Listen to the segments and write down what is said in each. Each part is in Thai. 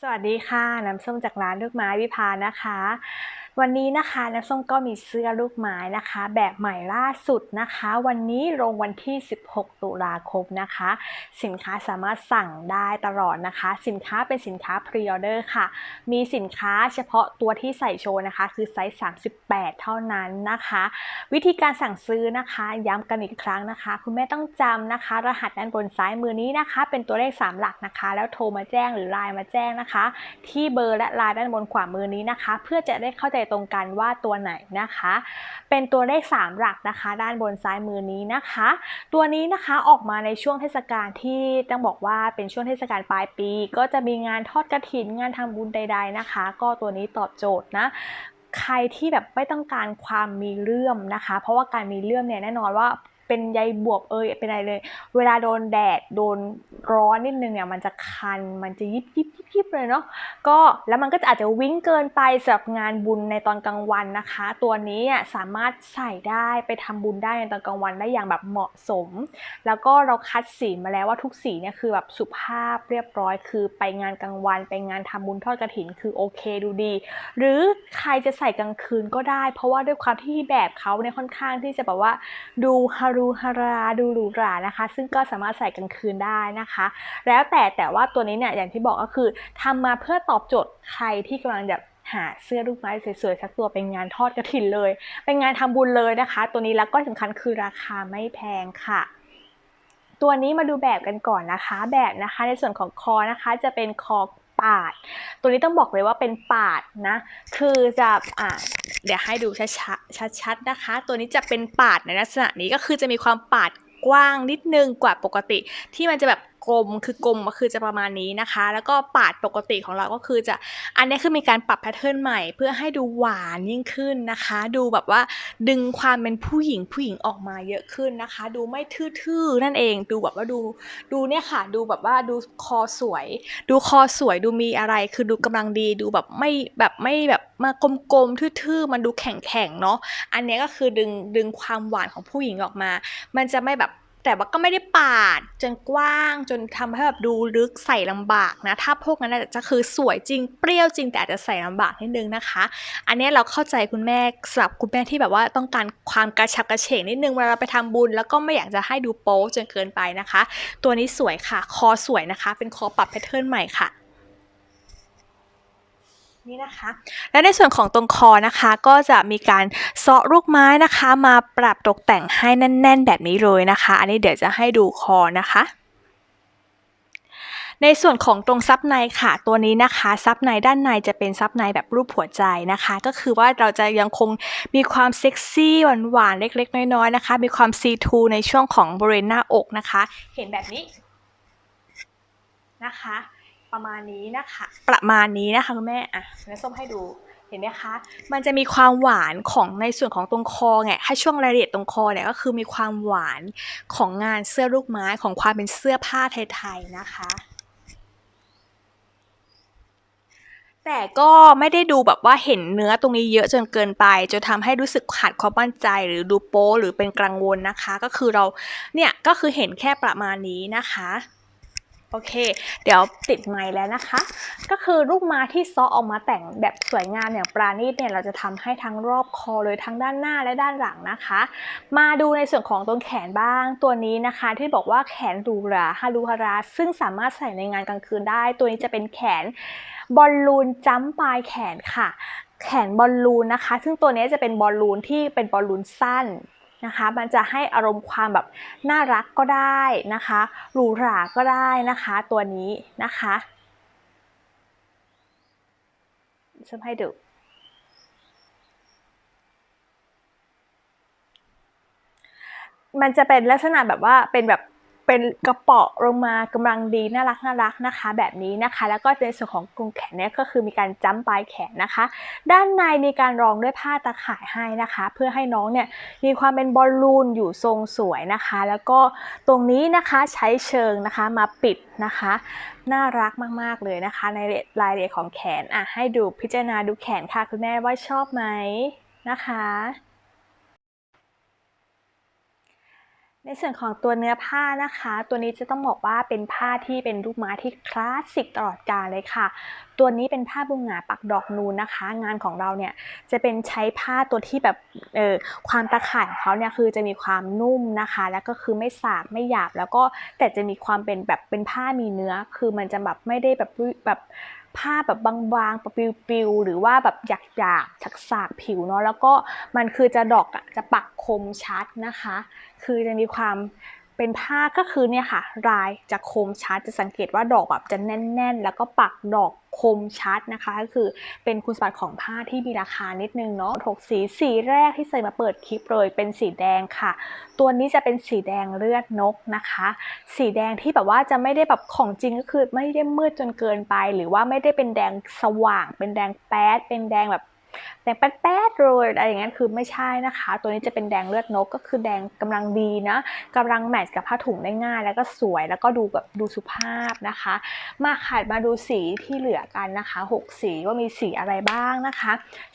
สวัสดีค่ะ น้ำส้มจากร้านลูกไม้วิพานะคะ วันนี้นะคะน้ำส้มก็มีเสื้อลูกไม้นะคะ แบบใหม่ล่าสุดนะคะ วันนี้ลงวันที่ 16 ตุลาคมนะคะ สินค้าสามารถสั่งได้ตลอดนะคะ สินค้าเป็นสินค้าพรีออเดอร์ค่ะ มีสินค้าเฉพาะตัวที่ใส่โชว์นะคะ คือไซส์ 38 เท่านั้นนะคะ วิธีการสั่งซื้อนะคะ ย้ำกันอีกครั้งนะคะ คุณแม่ต้องจำนะคะ รหัสด้านบนซ้ายมือนี้นะคะ เป็นตัวเลข 3 หลักนะคะ แล้วโทรมาแจ้งหรือไลน์มาแจ้งนะคะ ที่เบอร์และไลน์ด้านบนขวามือนี้นะคะ เพื่อจะได้เข้าใจตรงกันว่าตัวไหนนะคะ เป็นตัวเลข 3 หลักนะคะ ด้านบนซ้ายมือนี้นะคะ ตัวนี้นะคะออกมาในช่วงเทศกาลที่ต้องบอกว่าเป็นช่วงเทศกาลปลายปี ก็จะมีงานทอดกระถินงานทำบุญใด ๆนะคะ ก็ตัวนี้ตอบโจทย์นะใครที่แบบไม่ต้องการความมีเลื่อมนะคะ เพราะว่าการมีเลื่อมเนี่ยแน่นอนว่า เป็นใยบวบเอยเป็นอะไรเลย เวลาโดนแดดโดนร้อนนิดนึงเนี่ยมันจะคันมันจะยิบยิบยิบยิบเลยเนาะก็แล้วมันก็จะอาจจะวิ่งเกินไปสำหรับงานบุญในตอนกลางวันนะคะ ตัวนี้อะสามารถใส่ได้ไปทำบุญได้ในตอนกลางวันได้อย่างแบบเหมาะสม แล้วก็เราคัดสีมาแล้วว่าทุกสีเนี่ยคือแบบสุภาพเรียบร้อย คือไปงานกลางวัน ไปงานทำบุญทอดกระถินคือโอเคดูดี หรือใครจะใส่กลางคืนก็ได้ เพราะว่าด้วยความที่แบบเขาเนี่ยค่อนข้างที่จะแบบว่าดูฮารุฮาราดูหรูหรานะคะ ซึ่งก็สามารถใส่กลางคืนได้นะคะ แล้วแต่แต่ว่าตัวนี้เนี่ยอย่างที่บอกก็คือทำมาเพื่อตอบโจทย์ใครที่กำลังแบบหาเสื้อลูกไม้สวยๆสักตัวเป็นงานทอดกระถินเลย เป็นงานทำบุญเลยนะคะ ตัวนี้แล้วก็สำคัญคือราคาไม่แพงค่ะตัวนี้มาดูแบบกันก่อนนะคะ แบบนะคะในส่วนของคอนะคะจะเป็นคอ ปาด ตัวนี้ต้องบอกเลยว่าเป็นปาดนะ คือจะอ่าเดี๋ยวให้ดูชัดๆชัดๆนะคะ ตัวนี้จะเป็นปาดในลักษณะนี้ก็คือจะมีความปาดกว้างนิดนึงกว่าปกติที่มันจะแบบ กลมคือกลมก็คือจะประมาณนี้นะคะ แล้วก็ปาดปกติของเราก็คือจะอันนี้คือมีการปรับแพทเทิร์นใหม่ เพื่อให้ดูหวานยิ่งขึ้นนะคะ ดูแบบว่าดึงความเป็นผู้หญิงผู้หญิงออกมาเยอะขึ้นนะคะ ดูไม่ทื่อๆนั่นเองดูแบบว่าดูดูเนี่ยค่ะ ดูแบบว่าดูคอสวย ดูคอสวยดูมีอะไรคือดูกำลังดีดูแบบไม่แบบไม่แบบมากลมๆทื่อๆมันดูแข็งๆเนาะอันนี้ก็คือดึงดึงความหวานของผู้หญิงออกมา มันจะไม่แบบ แต่ว่าก็ไม่ได้ปาดจนกว้างจนทำให้แบบดูลึกใส่ลำบากนะ ถ้าพวกนั้นจะคือสวยจริงเปรี้ยวจริงแต่อาจจะใส่ลำบากนิดนึงนะคะ อันนี้เราเข้าใจคุณแม่สำหรับคุณแม่ที่แบบว่าต้องการความกระชับกระเฉงนิดนึงเวลาเราไปทำบุญ แล้วก็ไม่อยากจะให้ดูโป๊จนเกินไปนะคะ ตัวนี้สวยค่ะ คอสวยนะคะ เป็นคอปรับแพทเทิร์นใหม่ค่ะ นี่นะคะ และในส่วนของตรงคอนะคะ ก็จะมีการเซาะลูกไม้นะคะ มาปรับตกแต่งให้แน่น ๆ แบบนี้เลยนะคะ อันนี้เดี๋ยวจะให้ดูคอนะคะในส่วนของตรงซับในค่ะ ตัวนี้นะคะซับในด้านในจะเป็นซับในแบบรูปหัวใจนะคะ ก็คือว่าเราจะยังคงมีความเซ็กซี่หวานๆเล็กๆ น้อยๆนะคะ มีความซีทูในช่วงของบริเวณหน้าอกนะคะ เห็นแบบนี้นะคะ ประมาณนี้นะคะ ประมาณนี้นะคะคุณแม่อะแม่ส้มให้ดูเห็นไหมคะ มันจะมีความหวานของในส่วนของตรงคอไงให้ช่วงรายละเอียดตรงคอเนี่ยก็คือมีความหวานของงานเสื้อลูกไม้ของความเป็นเสื้อผ้าไทยๆนะคะ แต่ก็ไม่ได้ดูแบบว่าเห็นเนื้อตรงนี้เยอะจนเกินไป จนทำให้รู้สึกขาดความมั่นใจหรือดูโป๊หรือเป็นกังวลนะคะ ก็คือเราเนี่ยก็คือเห็นแค่ประมาณนี้นะคะ โอเค เดี๋ยวติดไมค์แล้วนะคะ ก็คือลูกไม้ที่ซ้อออกมาแต่งแบบสวยงามอย่างปราณีตเนี่ยเราจะทำให้ทั้งรอบคอเลยทั้งด้านหน้าและด้านหลังนะคะ มาดูในส่วนของตรงแขนบ้างตัวนี้นะคะ ที่บอกว่าแขนหรูราฮารุฮาราซึ่งสามารถใส่ในงานกลางคืนได้ ตัวนี้จะเป็นแขนบอลลูนจัมป์ปลายแขนค่ะ แขนบอลลูนนะคะ ซึ่งตัวนี้จะเป็นบอลลูนที่เป็นบอลลูนสั้น นะคะ มันจะให้อารมณ์ความแบบน่ารักก็ได้นะคะหรูหราก็ได้นะคะตัวนี้นะคะจะให้ดูมันจะเป็นลักษณะแบบว่าเป็นแบบ เป็นกระเป๋อลงมากำลังดีน่ารักน่ารักนะคะ แบบนี้นะคะ แล้วก็ในส่วนของกรงแขนเนี่ยก็คือมีการจ้ำปลายแขนนะคะ ด้านในมีการรองด้วยผ้าตะข่ายให้นะคะ เพื่อให้น้องเนี่ยมีความเป็นบอลลูนอยู่ทรงสวยนะคะ แล้วก็ตรงนี้นะคะใช้เชิงนะคะมาปิดนะคะ น่ารักมากๆเลยนะคะ ในรายละเอียดของแขนอะให้ดูพิจารณาดูแขนค่ะคุณแม่ว่าชอบไหมนะคะ ในส่วนของตัวเนื้อผ้านะคะ ตัวนี้จะต้องบอกว่าเป็นผ้าที่เป็นลูกไม้ที่คลาสสิกตลอดกาลเลยค่ะ ตัวนี้เป็นผ้าบุงหงาปักดอกนูนนะคะ งานของเราเนี่ยจะเป็นใช้ผ้าตัวที่แบบเออความตะข่ายของเขาเนี่ยคือจะมีความนุ่มนะคะ แล้วก็คือไม่สากไม่หยาบ แล้วก็แต่จะมีความเป็นแบบเป็นผ้ามีเนื้อ คือมันจะแบบไม่ได้แบบแบบผ้าแบบบางๆปปิวๆหรือว่าแบบหยาบๆฉักสากผิวเนาะแล้วก็มันคือจะดอกอะจะปักคมชัดนะคะ คือจะมีความเป็นผ้าก็คือเนี่ยค่ะ ลายจะคมชัดจะสังเกตว่าดอกแบบจะแน่น ๆ แล้วก็ปักดอกคมชัดนะคะ ก็คือเป็นคุณสมบัติของผ้าที่มีราคานิดนึงเนาะถกสีสีแรกที่ใส่มาเปิดคลิปเลยเป็นสีแดงค่ะ ตัวนี้จะเป็นสีแดงเลือดนกนะคะ สีแดงที่แบบว่าจะไม่ได้แบบของจริงก็คือไม่ได้มืดจนเกินไป หรือว่าไม่ได้เป็นแดงสว่าง เป็นแดงแป๊ดเป็นแดงแบบ แดงแป๊ดๆเลยอะไรอย่างเงี้ยคือไม่ใช่นะคะ ตัวนี้จะเป็นแดงเลือดนกก็คือแดงกำลังดีนะกำลังแมทช์กับผ้าถุงได้ง่าย แล้วก็สวยแล้วก็ดูแบบดูสุภาพนะคะ มาขาดมาดูสีที่เหลือกันนะคะ 6 สีว่ามีสีอะไรบ้างนะคะ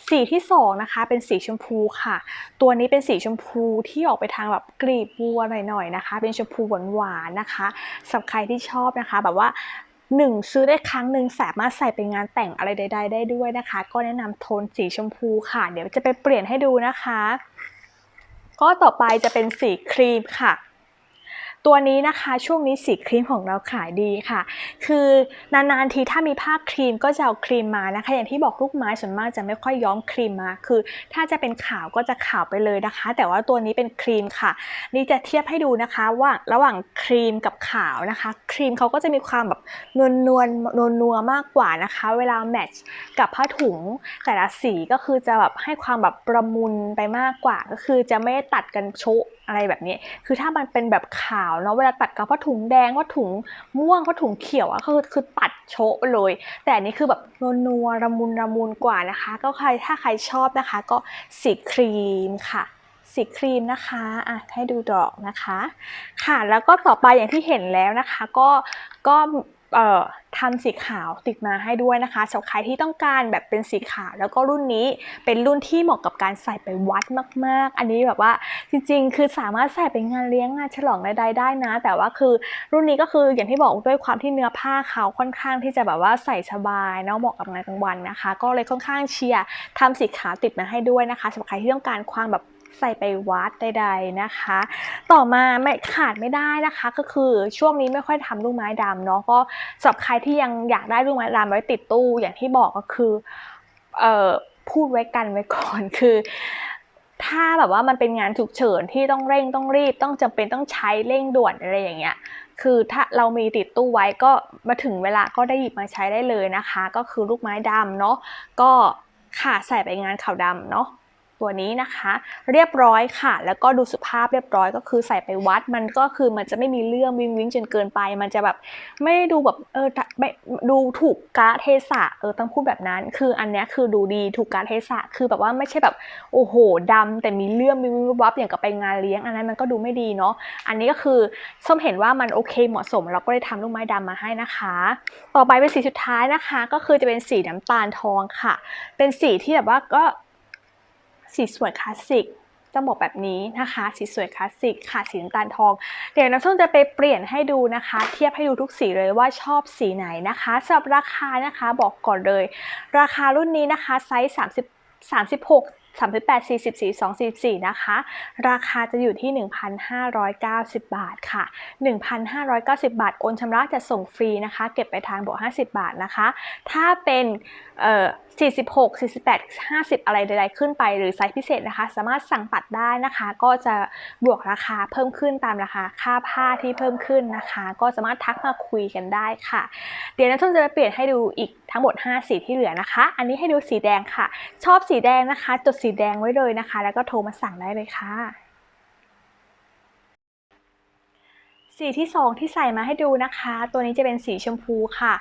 สีที่2นะคะเป็นสีชมพูค่ะ ตัวนี้เป็นสีชมพูที่ออกไปทางแบบกรีบบัวหน่อยๆนะคะ เป็นชมพูหวานๆนะคะสำหรับใครที่ชอบนะคะ แบบว่า หนึ่งซื้อได้ครั้งหนึ่งสามารถใส่ไปงานแต่งอะไรใด ๆ ได้ด้วยนะคะ ก็แนะนำโทนสีชมพูค่ะ เดี๋ยวจะไปเปลี่ยนให้ดูนะคะ ก็ต่อไปจะเป็นสีครีมค่ะ ตัวนี้นะคะช่วงนี้สีครีมของเราขายดีค่ะ คือนานๆทีถ้ามีผ้าครีมก็จะเอาครีมมานะคะ อย่างที่บอกลูกไม้ส่วนมากจะไม่ค่อยย้อมครีมมา คือ ถ้าจะเป็นขาวก็จะขาวไปเลยนะคะ แต่ว่าตัวนี้เป็นครีมค่ะ นี่จะเทียบให้ดูนะคะว่าระหว่างครีมกับขาวนะคะ ครีมเขาก็จะมีความแบบนวลนวลนวลนัวมากกว่านะคะ เวลาแมทช์กับผ้าถุงแต่ละสีก็คือจะแบบให้ความแบบประมุนไปมากกว่า ก็คือจะไม่ตัดกันโชะอะไรแบบนี้ คือถ้ามันเป็นแบบขาวเนาะเวลาตัดกับผ้าถุงแดงผ้าถุงม่วงผ้าถุงเขียวอะคือคือตัดโชะเลย แต่อันนี้คือแบบนัวๆระมุนระมุนกว่านะคะ ก็ใครถ้าใครชอบนะคะ ก็สีครีมค่ะสีครีมนะคะอะให้ดูดอกนะคะ ค่ะ แล้วก็ต่อไปอย่างที่เห็นแล้วนะคะ ก็ ก็ ทำสีขาวติดมาให้ด้วยนะคะสำหรับใครที่ต้องการแบบเป็นสีขาวแล้วก็รุ่นนี้เป็นรุ่นที่เหมาะกับการใส่ไปวัดมาก ๆ อันนี้แบบว่าจริง ๆ คือสามารถใส่ไปงานเลี้ยงงานฉลองใดๆได้นะ แต่ว่าคือรุ่นนี้ก็คืออย่างที่บอกด้วยความที่เนื้อผ้าเขาค่อนข้างที่จะแบบว่าใส่สบายเนาะเหมาะกับงานกลางวันนะคะ ก็เลยค่อนข้างเชียร์ทำสีขาวติดมาให้ด้วยนะคะสำหรับใครที่ต้องการความแบบ ใส่ไปวัดใดๆนะคะ ต่อมาไม่ขาดไม่ได้นะคะก็คือช่วงนี้ไม่ค่อยทำลูกไม้ดำเนาะก็สำหรับใครที่ยังอยากได้ลูกไม้ดำไว้ติดตู้อย่างที่บอกก็คือเอ่อพูดไว้กันไว้ก่อนคือถ้าแบบว่ามันเป็นงานฉุกเฉินที่ต้องเร่งต้องรีบต้องจำเป็นต้องใช้เร่งด่วนอะไรอย่างเงี้ย คือถ้าเรามีติดตู้ไว้ก็มาถึงเวลาก็ได้หยิบมาใช้ได้เลยนะคะ ก็คือลูกไม้ดำเนาะก็ค่ะใส่ไปงานขาวดำเนาะ ตัวนี้นะคะ เรียบร้อยค่ะ แล้วก็ดูสุภาพเรียบร้อยก็คือใส่ไปวัดมันก็คือมันจะไม่มีเรื่องวิงวิงจนเกินไป มันจะแบบไม่ดูแบบเออไม่ดูถูกกาเทศะเออต้องพูดแบบนั้น คืออันนี้คือดูดีถูกกาเทศะคือแบบว่าไม่ใช่แบบโอ้โหดำแต่มีเรื่องวิงวิงวับอย่างกับไปงานเลี้ยงอันนั้นมันก็ดูไม่ดีเนาะอันนี้ก็คือส้มเห็นว่ามันโอเคเหมาะสมเราก็เลยทำลูกไม้ดำมาให้นะคะ ต่อไปเป็นสีสุดท้ายนะคะ ก็คือจะเป็นสีน้ำตาลทองค่ะ เป็นสีที่แบบว่าก็ สีสวยคลาสสิกต้องบอกแบบนี้นะคะ สีสวยคลาสสิกค่ะสีน้ำตาลทอง เดี๋ยวน้ำส้มจะไปเปลี่ยนให้ดูนะคะ เทียบให้ดูทุกสีเลยว่าชอบสีไหนนะคะสำหรับราคานะคะบอกก่อนเลย ราคารุ่นนี้นะคะไซส์30 36 38 44 2 44 นะคะ ราคาจะอยู่ที่ 1,590 บาทค่ะ 1,590 บาท โอนชำระจะส่งฟรีนะคะ เก็บไปทางบวก50 บาทนะคะ ถ้าเป็นเอ่อ46 48 50 อะไรใดๆขึ้นไปหรือไซส์พิเศษนะคะ สามารถสั่งตัดได้นะคะ ก็จะบวกราคาเพิ่มขึ้นตามราคาค่าผ้าที่เพิ่มขึ้นนะคะ ก็สามารถทักมาคุยกันได้ค่ะ เดี๋ยวน้ำส้มจะไปเปลี่ยนให้ดูอีก ทั้งหมด 5 สีที่เหลือนะคะ อันนี้ให้ดูสีแดงค่ะ ชอบสีแดงนะคะ จดสีแดงไว้เลยนะคะ แล้วก็โทรมาสั่งได้เลยค่ะ สีที่ 2 ที่ใส่มาให้ดูนะคะ ตัวนี้จะเป็นสีชมพูค่ะ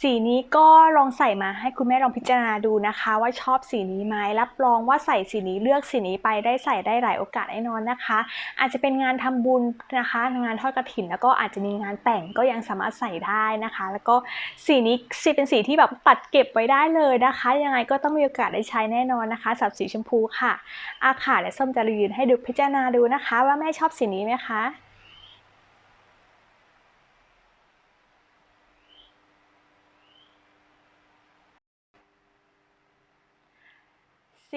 สีนี้ก็ลองใส่มาให้คุณแม่ลองพิจารณาดูนะคะ ว่าชอบสีนี้ไหมรับรองว่าใส่สีนี้เลือกสีนี้ไปได้ใส่ได้หลายโอกาสแน่นอนนะคะ อาจจะเป็นงานทำบุญนะคะ งานทอดกระถินแล้วก็อาจจะมีงานแต่งก็ยังสามารถใส่ได้นะคะ แล้วก็สีนี้สีเป็นสีที่แบบตัดเก็บไว้ได้เลยนะคะ ยังไงก็ต้องมีโอกาสได้ใช้แน่นอนนะคะสับสีชมพูค่ะอาค่ะและส้มจะรีวิวให้ดูพิจารณาดูนะคะ ว่าแม่ชอบสีนี้ไหมคะ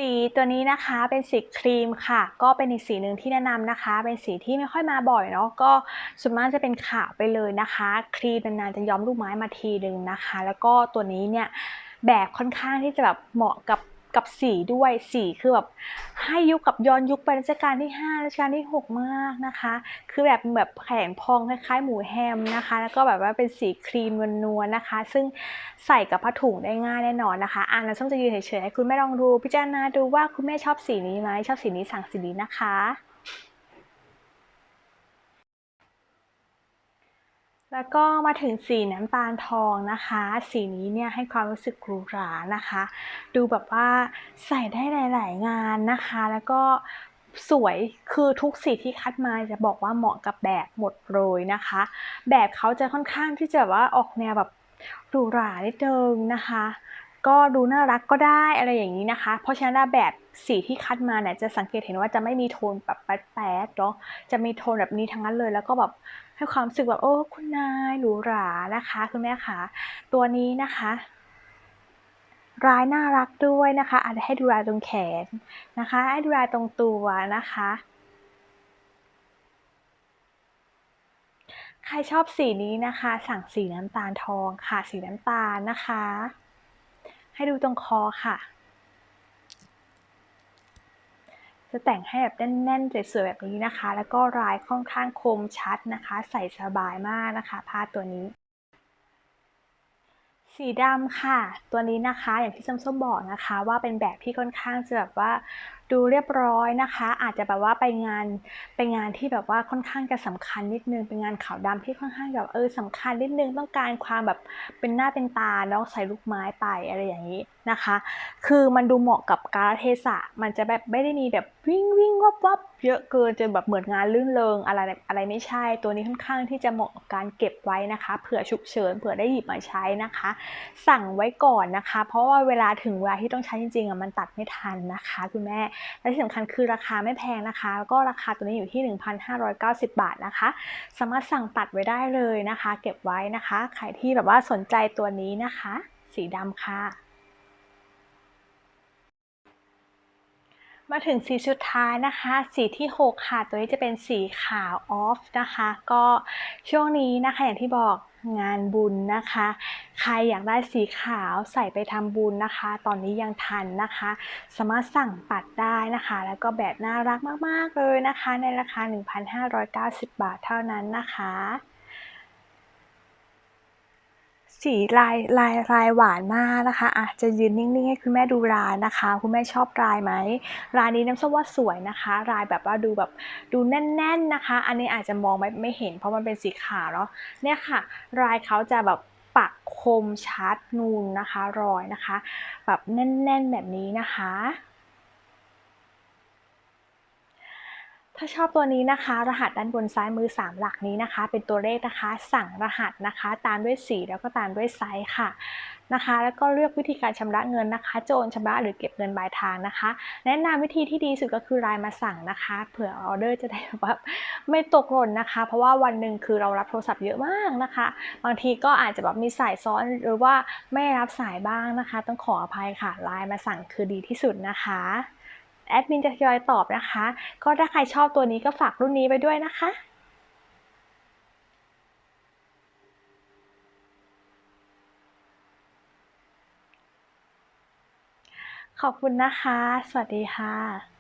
สีตัวนี้นะคะเป็นสีครีมค่ะ ก็เป็นอีกสีหนึ่งที่แนะนำนะคะ เป็นสีที่ไม่ค่อยมาบ่อยเนาะก็ส่วนมากจะเป็นขาวไปเลยนะคะ ครีมนานๆจะย้อมลูกไม้มาทีหนึ่งนะคะ แล้วก็ตัวนี้เนี่ยแบบค่อนข้างที่จะแบบเหมาะกับ กับสีด้วยสีคือแบบให้ยุคกับย้อนยุคไปรัชกาลที่ 5 รัชกาลที่ 6 มากนะคะ คือแบบแบบแข็งพองคล้ายๆหมูแฮมนะคะ แล้วก็แบบว่าเป็นสีครีมนวลๆนะคะ ซึ่งใส่กับผ้าถุงได้ง่ายแน่นอนนะคะอ่าน้ำส้มจะยืนเฉยๆให้คุณแม่ลองดู พิจารณาดูว่าคุณแม่ชอบสีนี้ไหมชอบสีนี้สั่งสีนี้นะคะ แล้วก็มาถึงสีน้ำตาลทองนะคะ สีนี้เนี่ยให้ความรู้สึกหรูหรานะคะ ดูแบบว่าใส่ได้หลาย ๆ งานนะคะ แล้วก็สวยคือทุกสีที่คัดมาจะบอกว่าเหมาะกับแบบหมดเลยนะคะ แบบเขาจะค่อนข้างที่จะว่าออกแนวแบบหรูหรานิดนึงนะคะ ก็ดูน่ารักก็ได้อะไรอย่างนี้นะคะ เพราะฉะนั้นแบบ สีที่คัดมาเนี่ยจะสังเกตเห็นว่าจะไม่มีโทนแบบแป๊ดๆเนาะจะมีโทนแบบนี้ทั้งนั้นเลย แล้วก็แบบให้ความรู้สึกแบบโอ้คุณนายหรูหรานะคะคุณแม่คะตัวนี้นะคะลายน่ารักด้วยนะคะอาจจะให้ดูลายตรงแขนนะคะ ให้ดูลายตรงตัวนะคะ ใครชอบสีนี้นะคะ สั่งสีน้ำตาลทองค่ะ สีน้ำตาลนะคะ ให้ดูตรงคอค่ะ จะแต่งให้แบบแน่นๆสวยๆแบบนี้นะคะ แล้วก็ลายค่อนข้างคมชัดนะคะ ใส่สบายมากนะคะ ผ้าตัวนี้ สีดำค่ะ ตัวนี้นะคะอย่างที่ส้มๆบอกนะคะ ว่าเป็นแบบที่ค่อนข้างจะแบบว่า ดูเรียบร้อยนะคะ อาจจะแบบว่าไปงานไปงานที่แบบว่าค่อนข้างจะสำคัญนิดนึงเป็นงานขาวดำที่ค่อนข้างแบบเออสำคัญนิดนึงต้องการความแบบเป็นหน้าเป็นตาแล้วใส่ลูกไม้ไปอะไรอย่างนี้นะคะ คือมันดูเหมาะกับกาลเทศะ มันจะแบบไม่ได้มีแบบวิ่งวิ่งวับวับเยอะเกินจนแบบเหมือนงานลื่นเลงอะไรอะไรไม่ใช่ ตัวนี้ค่อนข้างที่จะเหมาะกับการเก็บไว้นะคะ เผื่อฉุกเฉินเผื่อได้หยิบมาใช้นะคะ สั่งไว้ก่อนนะคะ เพราะว่าเวลาถึงเวลาที่ต้องใช้จริงๆอะมันตัดไม่ทันนะคะคุณแม่และที่สำคัญคือราคาไม่แพงนะคะ แล้วก็ราคาตัวนี้อยู่ที่ 1,590 บาทนะคะ สามารถสั่งตัดไว้ได้เลยนะคะ เก็บไว้นะคะใครที่แบบว่าสนใจตัวนี้นะคะ สีดำค่ะมาถึงสีสุดท้ายนะคะ สีที่ 6 ค่ะ ตัวนี้จะเป็นสีขาวออฟนะคะ ก็ช่วงนี้นะคะอย่างที่บอกงานบุญนะคะ ใครอยากได้สีขาวใส่ไปทำบุญนะคะ ตอนนี้ยังทันนะคะ สามารถสั่งปัดได้นะคะ แล้วก็แบบน่ารักมากๆเลยนะคะ ในราคา 1,590 บาทเท่านั้นนะคะสีลายลายลายหวานมากนะคะอะจะยืนนิ่งๆให้คุณแม่ดูลายนะคะ คุณแม่ชอบลายไหมลายนี้น้ำส้มว่าสวยนะคะลายแบบว่าดูแบบดูแน่น ๆนะคะ อันนี้อาจจะมองไม่ไม่เห็นเพราะมันเป็นสีขาวเนาะเนี่ยค่ะลายเขาจะแบบ ปักคมชัดนูนนะคะรอยนะคะแบบแน่นๆแบบนี้นะคะ ถ้าชอบตัวนี้นะคะ รหัสด้านบนซ้ายมือ 3 หลักนี้นะคะ เป็นตัวเลขนะคะ สั่งรหัสนะคะ ตามด้วยสีแล้วก็ตามด้วยไซส์ค่ะ นะคะ แล้วก็เลือกวิธีการชำระเงินนะคะโจนชำระหรือเก็บเงินปลายทางนะคะ แนะนำวิธีที่ดีสุดก็คือไลน์มาสั่งนะคะ เผื่อออเดอร์จะได้แบบไม่ตกหล่นนะคะ เพราะว่าวันหนึ่งคือเรารับโทรศัพท์เยอะมากนะคะ บางทีก็อาจจะแบบมีสายซ้อนหรือว่าไม่รับสายบ้างนะคะ ต้องขออภัยค่ะไลน์มาสั่งคือดีที่สุดนะคะแอดมินจะทยอยตอบนะคะ ก็ถ้าใครชอบตัวนี้ก็ฝากรุ่นนี้ไปด้วยนะคะ ขอบคุณนะคะ สวัสดีค่ะ